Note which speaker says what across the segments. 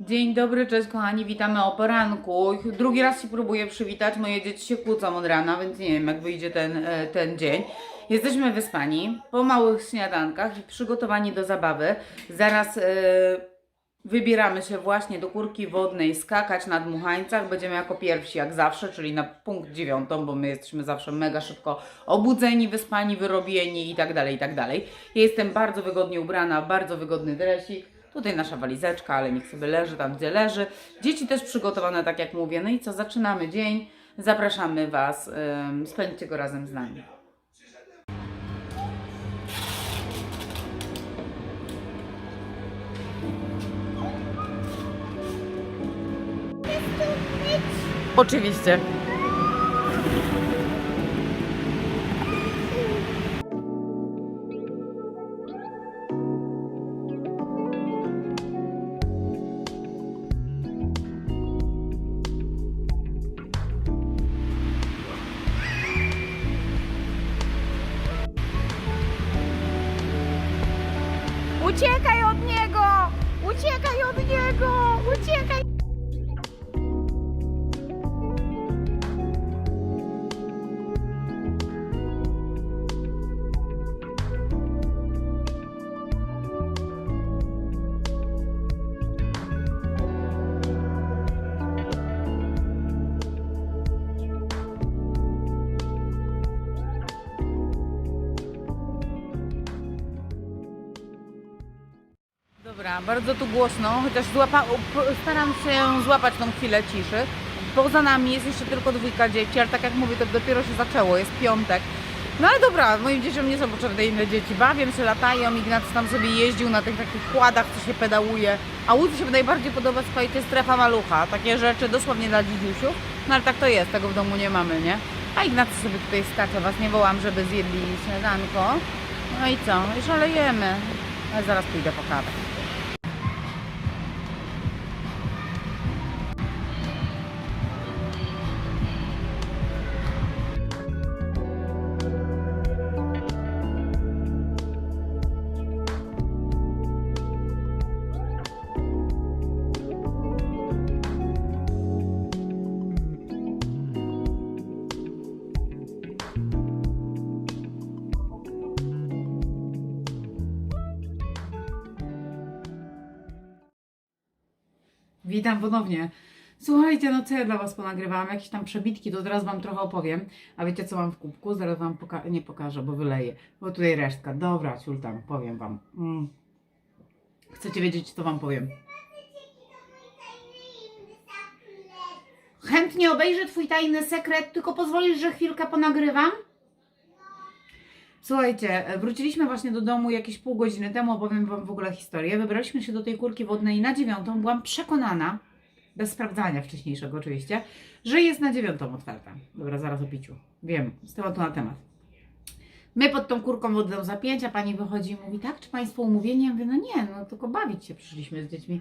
Speaker 1: Dzień dobry, cześć kochani, witamy o poranku. Drugi raz się próbuję przywitać, moje dzieci się kłócą od rana, więc nie wiem jak wyjdzie ten, e, ten dzień. Jesteśmy wyspani, po małych śniadankach i przygotowani do zabawy. Zaraz e, wybieramy się właśnie do kurki wodnej, skakać na dmuchańcach. Będziemy jako pierwsi, jak zawsze, czyli na punkt dziewiątą, bo my jesteśmy zawsze mega szybko obudzeni, wyspani, wyrobieni i tak dalej, i tak dalej. Ja jestem bardzo wygodnie ubrana, bardzo wygodny dresik. Tutaj nasza walizeczka, ale niech sobie leży tam, gdzie leży. Dzieci też przygotowane, tak jak mówię. No i co, zaczynamy dzień. Zapraszamy Was, spędźcie go razem z nami. Oczywiście. Dobra, bardzo tu głośno, chociaż złapa, staram się złapać tą chwilę ciszy. Poza nami jest jeszcze tylko dwójka dzieci, ale tak jak mówię, to dopiero się zaczęło, jest piątek. No ale dobra, moim dzieciom nie są potrzebne inne dzieci. Bawią się, latają, Ignacy tam sobie jeździł na tych takich kładach, co się pedałuje. A Łódź się najbardziej podoba, słuchajcie, strefa malucha. Takie rzeczy dosłownie dla dzidziusiów. No ale tak to jest, tego w domu nie mamy, nie? A Ignacy sobie tutaj skacze, was nie wołam, żeby zjedli śniadanko. No i co? I szalejemy. Ale zaraz pójdę po kawę. Witam ponownie. Słuchajcie, no co ja dla Was ponagrywałam? Jakieś tam przebitki, to teraz Wam trochę opowiem. A wiecie co mam w kubku? Zaraz Wam poka- nie pokażę, bo wyleję. Bo tutaj resztka. Dobra, ciul tam, powiem Wam. Mm. Chcecie wiedzieć, co Wam powiem? Chętnie obejrzę Twój tajny sekret, tylko pozwolisz, że chwilkę ponagrywam? Słuchajcie, e, wróciliśmy właśnie do domu jakieś pół godziny temu, opowiem Wam w ogóle historię. Wybraliśmy się do tej kurki wodnej na dziewiątą. Byłam przekonana, bez sprawdzania wcześniejszego oczywiście, że jest na dziewiątą otwarta. Dobra, zaraz o piciu. Wiem, z tematu na temat. My pod tą kurką wodną za pięć, a pani wychodzi i mówi, tak, czy Państwo umówieni? Ja mówię, no nie, no tylko bawić się przyszliśmy z dziećmi.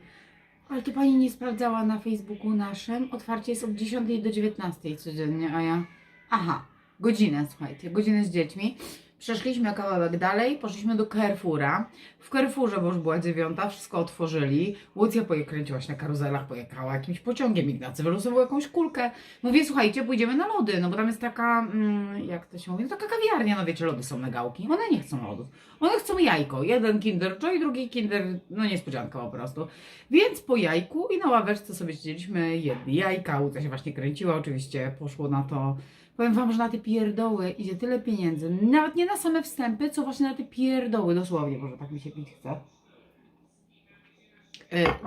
Speaker 1: Ale to Pani nie sprawdzała na Facebooku naszym. Otwarcie jest od 10 do 19 codziennie, a ja... Aha, godzinę, słuchajcie, godzinę z dziećmi. Przeszliśmy kawałek dalej, poszliśmy do Carrefoura. W Carrefourze, bo już była dziewiąta, wszystko otworzyli. Łucja pojekręciła się na karuzelach, pojechała jakimś pociągiem. Ignacy wylosował jakąś kulkę. Mówię, słuchajcie, pójdziemy na lody, no bo tam jest taka, mm, jak to się mówi, no taka kawiarnia, no wiecie, lody są na gałki. One nie chcą lodów. One chcą jajko. Jeden Kinder Joy, drugi Kinder, no niespodzianka po prostu. Więc po jajku i na ławeczce sobie siedzieliśmy, jedli jajka. Łucja się właśnie kręciła, oczywiście poszło na to Powiem wam, że na te pierdoły idzie tyle pieniędzy. Nawet nie na same wstępy, co właśnie na te pierdoły, dosłownie, może tak mi się pić chce.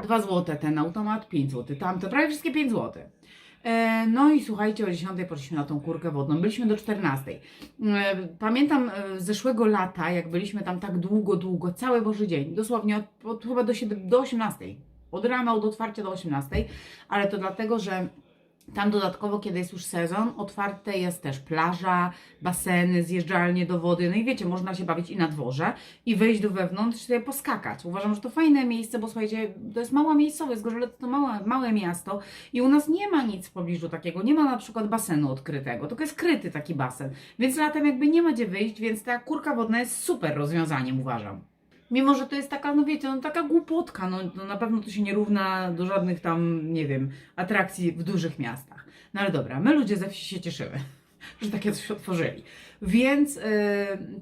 Speaker 1: 2 zł ten automat, 5 zł tamte, prawie wszystkie 5 zł. E, No i słuchajcie, o 10 poszliśmy na tą kurkę wodną. Byliśmy do 14. E, Pamiętam e, z zeszłego lata, jak byliśmy tam tak długo, długo, cały Boży dzień, dosłownie od, od chyba do, 7, do 18. Od rana od otwarcia do 18, ale to dlatego, że Tam dodatkowo, kiedy jest już sezon, otwarte jest też plaża, baseny, zjeżdżalnie do wody. No i wiecie, można się bawić i na dworze, i wejść do wewnątrz, sobie poskakać. Uważam, że to fajne miejsce, bo słuchajcie, to jest mała miejscowość, Zgorzelec to małe, małe miasto i u nas nie ma nic w pobliżu takiego. Nie ma na przykład basenu odkrytego, tylko jest kryty taki basen. Więc latem jakby nie ma gdzie wyjść, więc ta kurka wodna jest super rozwiązaniem, uważam. Mimo, że to jest taka, no wiecie, no taka głupotka, no, no na pewno to się nie równa do żadnych tam, nie wiem, atrakcji w dużych miastach. No ale dobra, my ludzie ze wsi się cieszymy, że takie coś otworzyli. Więc y,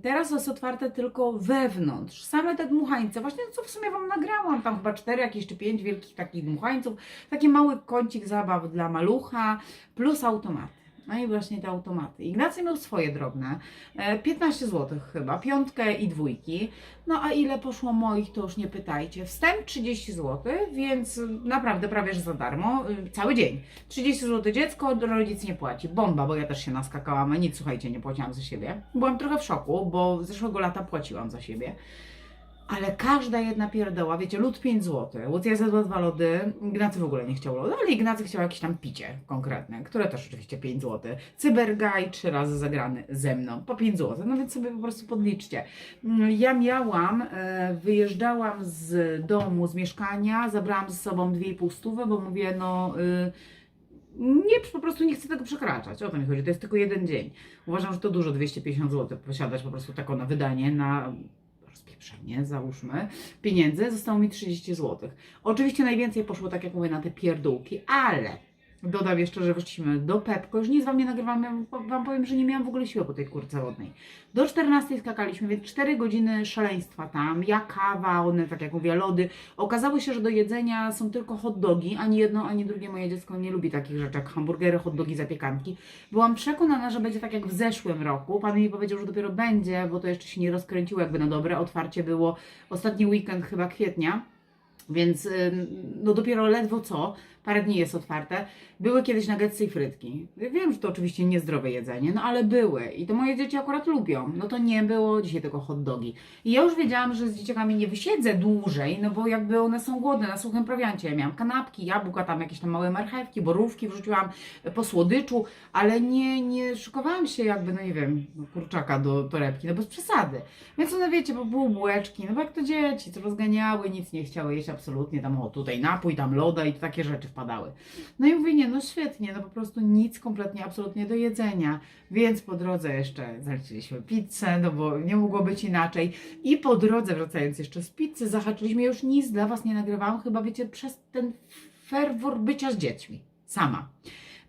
Speaker 1: teraz jest otwarte tylko wewnątrz. Same te dmuchańce, właśnie co w sumie Wam nagrałam, tam chyba cztery jakieś czy pięć wielkich takich dmuchańców, taki mały kącik zabaw dla malucha, plus automaty. No i właśnie te automaty. Ignacy miał swoje drobne, e, 15 zł chyba, piątkę i dwójki. No a ile poszło moich, to już nie pytajcie. Wstęp 30 zł, więc naprawdę prawie że za darmo, y, cały dzień. 30 zł dziecko, rodzic nie płaci. Bomba, bo ja też się naskakałam, a nic, słuchajcie, nie płaciłam za siebie. Byłam trochę w szoku, bo zeszłego lata płaciłam za siebie. Ale każda jedna pierdoła, wiecie, lód 5 zł. Łucja zjadła dwa lody, Ignacy w ogóle nie chciał lodu, ale Ignacy chciał jakieś tam picie konkretne, które też oczywiście 5 zł. Cybergaj trzy razy zagrany ze mną, po 5 zł, no więc sobie po prostu podliczcie. Mm, Ja miałam, e, wyjeżdżałam z domu, z mieszkania, zabrałam ze sobą 2,5 stówy, bo mówię, no... y, nie, po prostu nie chcę tego przekraczać. O to mi chodzi. To jest tylko jeden dzień. Uważam, że to dużo 250 zł posiadać po prostu taką na wydanie, na rozpieprzenie, załóżmy, pieniędzy. Zostało mi 30 zł. Oczywiście najwięcej poszło, tak jak mówię, na te pierdółki, ale dodam jeszcze, że weszliśmy do Pepko. Już nic Wam nie nagrywam, ja Wam powiem, że nie miałam w ogóle siły po tej kurce wodnej. Do 14 skakaliśmy, więc 4 godziny szaleństwa tam. Ja kawa, one, tak jak mówię, lody. Okazało się, że do jedzenia są tylko hot dogi. Ani jedno, ani drugie moje dziecko nie lubi takich rzeczy jak hamburgery, hot dogi, zapiekanki. Byłam przekonana, że będzie tak jak w zeszłym roku. Pan mi powiedział, że dopiero będzie, bo to jeszcze się nie rozkręciło jakby na dobre. Otwarcie było ostatni weekend chyba kwietnia. Więc no dopiero ledwo co, parę dni jest otwarte. Były kiedyś nuggetsy i frytki. Wiem, że to oczywiście niezdrowe jedzenie, no ale były. I to moje dzieci akurat lubią. No to nie było, dzisiaj tylko hot dogi. I ja już wiedziałam, że z dzieciakami nie wysiedzę dłużej, no bo jakby one są głodne na suchym prowiancie. Ja miałam kanapki, jabłka, tam jakieś tam małe marchewki, borówki wrzuciłam po słodyczu, ale nie, nie szykowałam się jakby, no nie wiem, kurczaka do torebki, no bez przesady. Więc one wiecie, bo były bułeczki, no bo jak to dzieci, co rozganiały, nic nie chciały jeść absolutnie, tam o tutaj napój, tam loda i takie rzeczy wpadały. No i mówię, nie, no świetnie, no po prostu nic kompletnie, absolutnie do jedzenia. Więc po drodze jeszcze zaleciliśmy pizzę, no bo nie mogło być inaczej. I po drodze, wracając jeszcze z pizzy, zahaczyliśmy, już nic dla Was nie nagrywałam, chyba wiecie, przez ten ferwor bycia z dziećmi. Sama.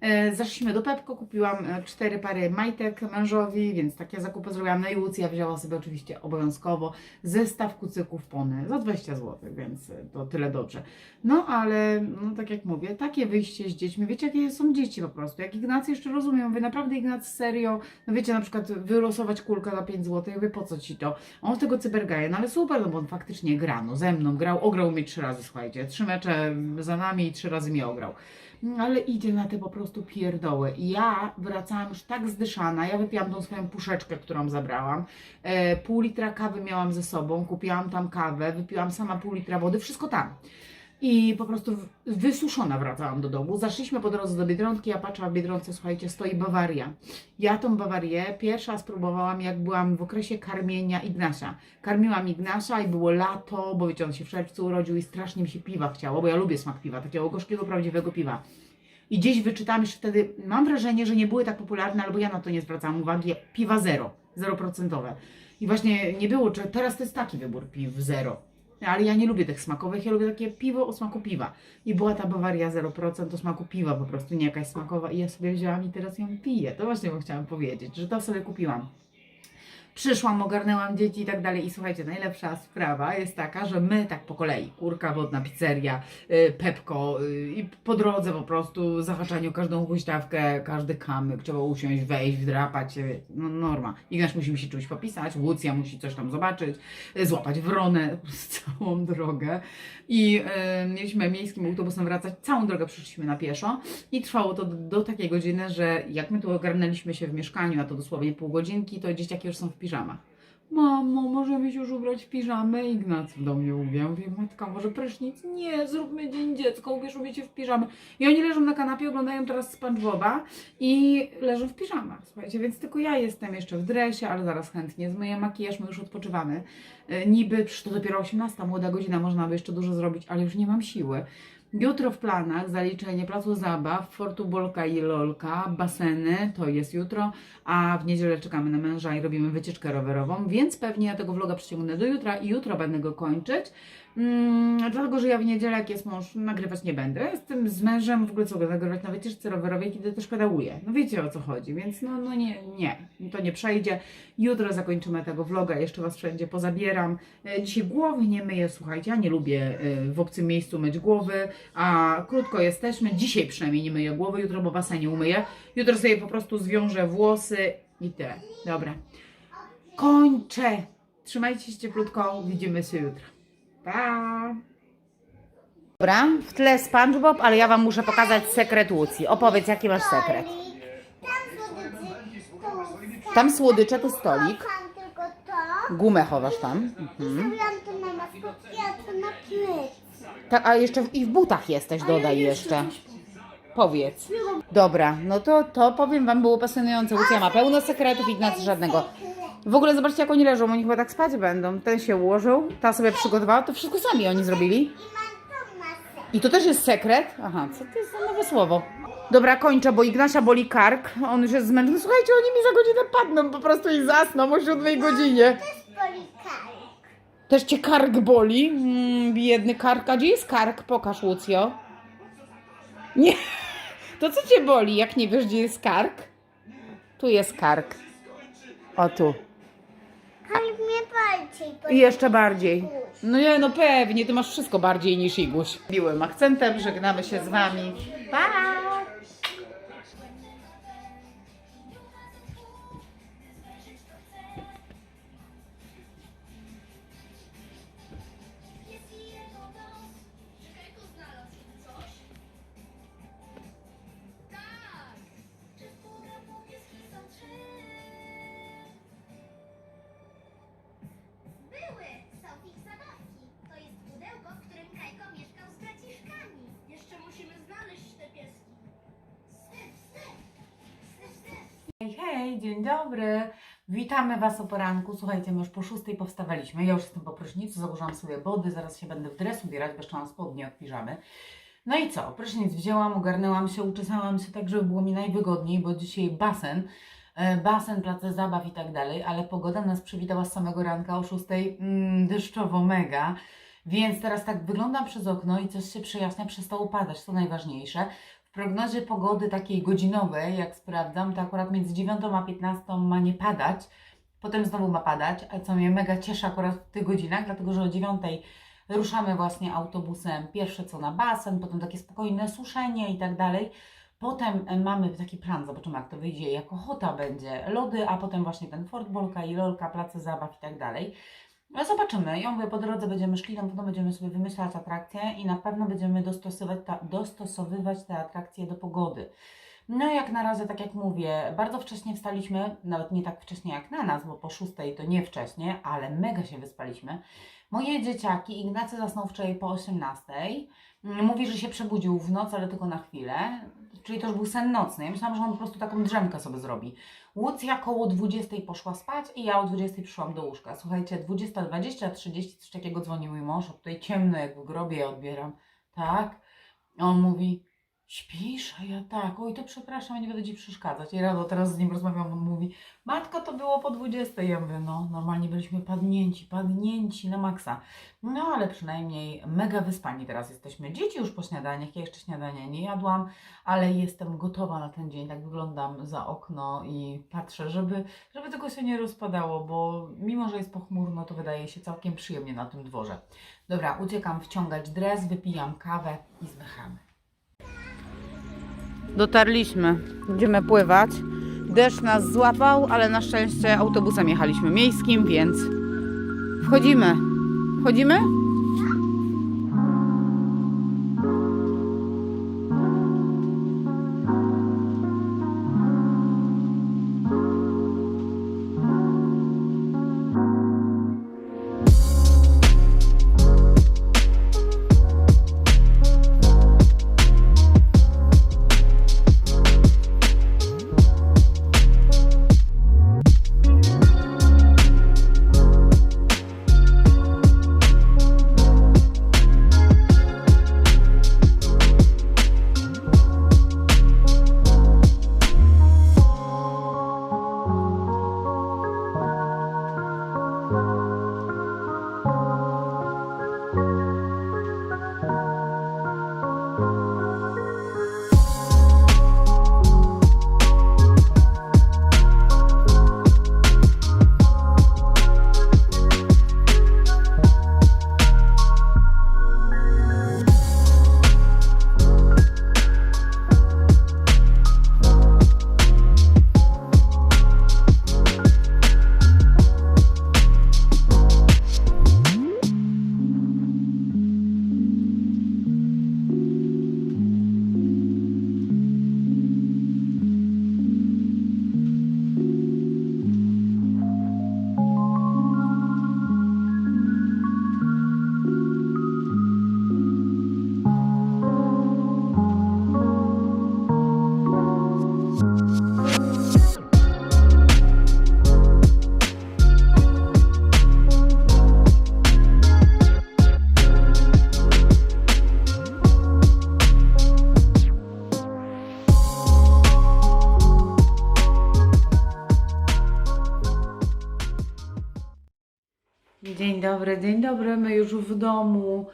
Speaker 1: E, Zaszliśmy do Pepko, kupiłam e, cztery pary majtek mężowi, więc takie zakupy zrobiłam. No i Lucja wzięła sobie oczywiście obowiązkowo zestaw kucyków pony za 20 zł, więc e, to tyle dobrze. No ale, no tak jak mówię, takie wyjście z dziećmi, wiecie jakie są dzieci po prostu. Jak Ignacy jeszcze rozumiem, mówię, naprawdę Ignacy serio, no wiecie, na przykład wylosować kulkę za 5 zł, ja mówię, po co ci to? On w tego cybergaje, no ale super, no bo on faktycznie gra, no ze mną grał, ograł mnie trzy razy, słuchajcie, trzy mecze za nami i trzy razy mnie ograł. No, ale idzie na te po prostu pierdoły. Ja wracałam już tak zdyszana. Ja wypiłam tą swoją puszeczkę, którą zabrałam. E, pół litra kawy miałam ze sobą, kupiłam tam kawę, wypiłam sama pół litra wody, wszystko tam. I po prostu wysuszona wracałam do domu. Zaszliśmy po drodze do Biedronki, ja patrzę, w Biedronce, słuchajcie, stoi Bawaria. Ja tą Bawarię pierwsza spróbowałam, jak byłam w okresie karmienia Ignasia. Karmiłam Ignasia i było lato, bo wiecie, on się w czerwcu urodził i strasznie mi się piwa chciało, bo ja lubię smak piwa, takiego gorzkiego, prawdziwego piwa. I gdzieś wyczytałam jeszcze wtedy, mam wrażenie, że nie były tak popularne, albo ja na to nie zwracałam uwagi, piwa zero, zeroprocentowe. I właśnie nie było, czy teraz to jest taki wybór piw zero. Ale ja nie lubię tych smakowych, ja lubię takie piwo o smaku piwa. I była ta Bawaria 0% o smaku piwa, po prostu nie jakaś smakowa. I ja sobie wzięłam i teraz ją piję. To właśnie chciałam powiedzieć, że to sobie kupiłam. Przyszłam, ogarnęłam dzieci i tak dalej. I słuchajcie, najlepsza sprawa jest taka, że my tak po kolei, kurka wodna, pizzeria, y, Pepko y, i po drodze po prostu zahaczanie o każdą huśtawkę, każdy kamyk, trzeba usiąść, wejść, wdrapać no norma. Ignaś musi się czuć popisać, Łucja musi coś tam zobaczyć, y, złapać wronę całą drogę. I y, mieliśmy miejskim autobusem wracać, całą drogę przyszliśmy na pieszo i trwało to do, do takiej godziny, że jak my tu ogarnęliśmy się w mieszkaniu, a to dosłownie pół godzinki, to dzieciaki już są w piżamach. Mamo, możemy się już ubrać w piżamę? Ignacy do mnie mówią. Mówię, matka, może prysznic? Nie, zróbmy dzień dziecka, ubierz się w piżamę. I oni leżą na kanapie, oglądają teraz SpongeBoba i leżą w piżamach, słuchajcie, więc tylko ja jestem jeszcze w dresie, ale zaraz chętnie zmyję makijaż, my już odpoczywamy. E, Niby, to dopiero 18, młoda godzina, można by jeszcze dużo zrobić, ale już nie mam siły. Jutro w planach zaliczenie placu zabaw, Fortu Bolka i Lolka, baseny, to jest jutro, a w niedzielę czekamy na męża i robimy wycieczkę rowerową, więc pewnie ja tego vloga przeciągnę do jutra i jutro będę go kończyć. Mm, dlatego, że ja w niedzielę, jak jest mąż, nagrywać nie będę. Jestem z mężem, w ogóle co go nagrywać na wycieczce rowerowej, kiedy też pedałuję. No wiecie o co chodzi, więc no, no nie, nie, to nie przejdzie. Jutro zakończymy tego vloga, jeszcze Was wszędzie pozabieram. E, Dzisiaj głowy nie myję, słuchajcie, ja nie lubię e, w obcym miejscu myć głowy, a krótko jesteśmy. Dzisiaj przynajmniej nie myję głowy, jutro bo basenie umyję. Jutro sobie po prostu zwiążę włosy i te. Dobra. Kończę. Trzymajcie się cieplutko, widzimy się jutro. Pa! Dobra, w tle SpongeBob, ale ja Wam muszę pokazać sekret Łucji. Opowiedz, jaki masz sekret. Tam słodycze to stolik.
Speaker 2: Kocham tylko to.
Speaker 1: Gumę chowasz tam. Mhm.
Speaker 2: Zrobiłam to na maskotki, a to na plec.
Speaker 1: Tak, a jeszcze w, i w butach jesteś, dodaj jeszcze. Powiedz. Dobra, no to, to powiem Wam, było pasjonujące. Łucja ma pełno sekretów, Ignacy żadnego. W ogóle zobaczcie, jak oni leżą, oni chyba tak spać będą. Ten się ułożył, ta sobie przygotowała, to wszystko sami oni zrobili.
Speaker 2: I
Speaker 1: to też jest sekret? Aha, co to jest za nowe słowo? Dobra, kończę, bo Ignasia boli kark. On już jest zmęczony. Słuchajcie, oni mi za godzinę padną po prostu i zasną o 7 godzinie.
Speaker 2: Też polikarek.
Speaker 1: Też cię kark boli? Mm, biedny kark. A gdzie jest kark? Pokaż, Łucjo. Nie. To co cię boli, jak nie wiesz, gdzie jest kark? Tu jest kark. O tu.
Speaker 2: Ale mnie bardziej
Speaker 1: I jeszcze bardziej. No nie, no pewnie, ty masz wszystko bardziej niż Iguś. Miłym akcentem żegnamy się z wami. Pa! Dzień dobry. Witamy Was o poranku. Słuchajcie, my już po szóstej powstawaliśmy. Ja już jestem po prysznicu, założyłam sobie body, zaraz się będę w dres ubierać, bo jeszcze mam spodnie od piżamy. No i co? Prysznic wzięłam, ogarnęłam się, uczesałam się tak, żeby było mi najwygodniej, bo dzisiaj basen, e, basen, place zabaw i tak dalej, ale pogoda nas przywitała z samego ranka o szóstej, mm, deszczowo mega. Więc teraz tak wyglądam przez okno i coś się przejaśnia, przestało padać, to najważniejsze. Prognozie pogody takiej godzinowej, jak sprawdzam, to akurat między 9 a 15 ma nie padać. Potem znowu ma padać, a co mnie mega cieszy akurat w tych godzinach, dlatego że o 9 ruszamy właśnie autobusem pierwsze co na basen, potem takie spokojne suszenie i tak dalej. Potem e, mamy taki plan, zobaczymy jak to wyjdzie, jak ochota będzie, lody, a potem właśnie ten Fort Bolka i Lolka, place zabaw i tak dalej. No zobaczymy. Ja mówię, po drodze będziemy szli, na pewno będziemy sobie wymyślać atrakcje i na pewno będziemy dostosowywać, ta, dostosowywać te atrakcje do pogody. No jak na razie, tak jak mówię, bardzo wcześnie wstaliśmy, nawet nie tak wcześnie jak na nas, bo po szóstej to nie wcześnie, ale mega się wyspaliśmy. Moje dzieciaki, Ignacy zasnął wczoraj po 18. Mówi, że się przebudził w noc, ale tylko na chwilę. Czyli to już był sen nocny. Ja myślałam, że on po prostu taką drzemkę sobie zrobi. Łucja koło 20 poszła spać i ja o 20 przyszłam do łóżka. Słuchajcie, 20.20, 30, coś takiego dzwonił mój mąż, a tutaj ciemno jak w grobie ja odbieram. Tak? A on mówi, śpisz? A ja tak, oj to przepraszam, nie będę Ci przeszkadzać. I rano teraz z nim rozmawiam, on mówi, matko to było po 20. Ja mówię, no normalnie byliśmy padnięci, padnięci na maksa. No ale przynajmniej mega wyspani teraz jesteśmy. Dzieci już po śniadaniach, ja jeszcze śniadania nie jadłam, ale jestem gotowa na ten dzień. Tak wyglądam za okno i patrzę, żeby, żeby tego się nie rozpadało, bo mimo, że jest pochmurno, to wydaje się całkiem przyjemnie na tym dworze. Dobra, uciekam wciągać dres, wypijam kawę i zmychamy. Dotarliśmy, będziemy pływać. Deszcz nas złapał, ale na szczęście autobusem jechaliśmy miejskim, więc wchodzimy. Wchodzimy? Dobry, dzień dobry. My już w domu,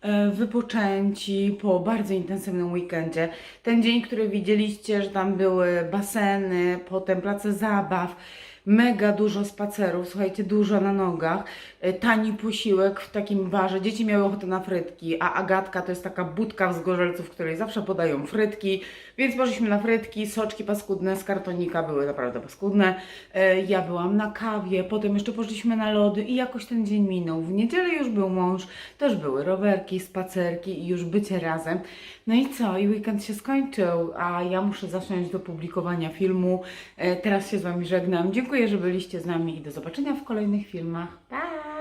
Speaker 1: e, wypoczęci po bardzo intensywnym weekendzie. Ten dzień, który widzieliście, że tam były baseny, potem place zabaw, mega dużo spacerów, słuchajcie, dużo na nogach, e, tani posiłek w takim barze. Dzieci miały ochotę na frytki, a Agatka to jest taka budka w Zgorzelców, w której zawsze podają frytki, więc poszliśmy na frytki, soczki paskudne z kartonika były naprawdę paskudne. E, Ja byłam na kawie, potem jeszcze poszliśmy na lody i jakoś ten dzień minął. W niedzielę już był mąż, też były rowerki, spacerki i już bycie razem. No i co? I weekend się skończył, a ja muszę zasiąść do publikowania filmu. E, Teraz się z Wami żegnam. Dziękuję, że byliście z nami i do zobaczenia w kolejnych filmach. Pa!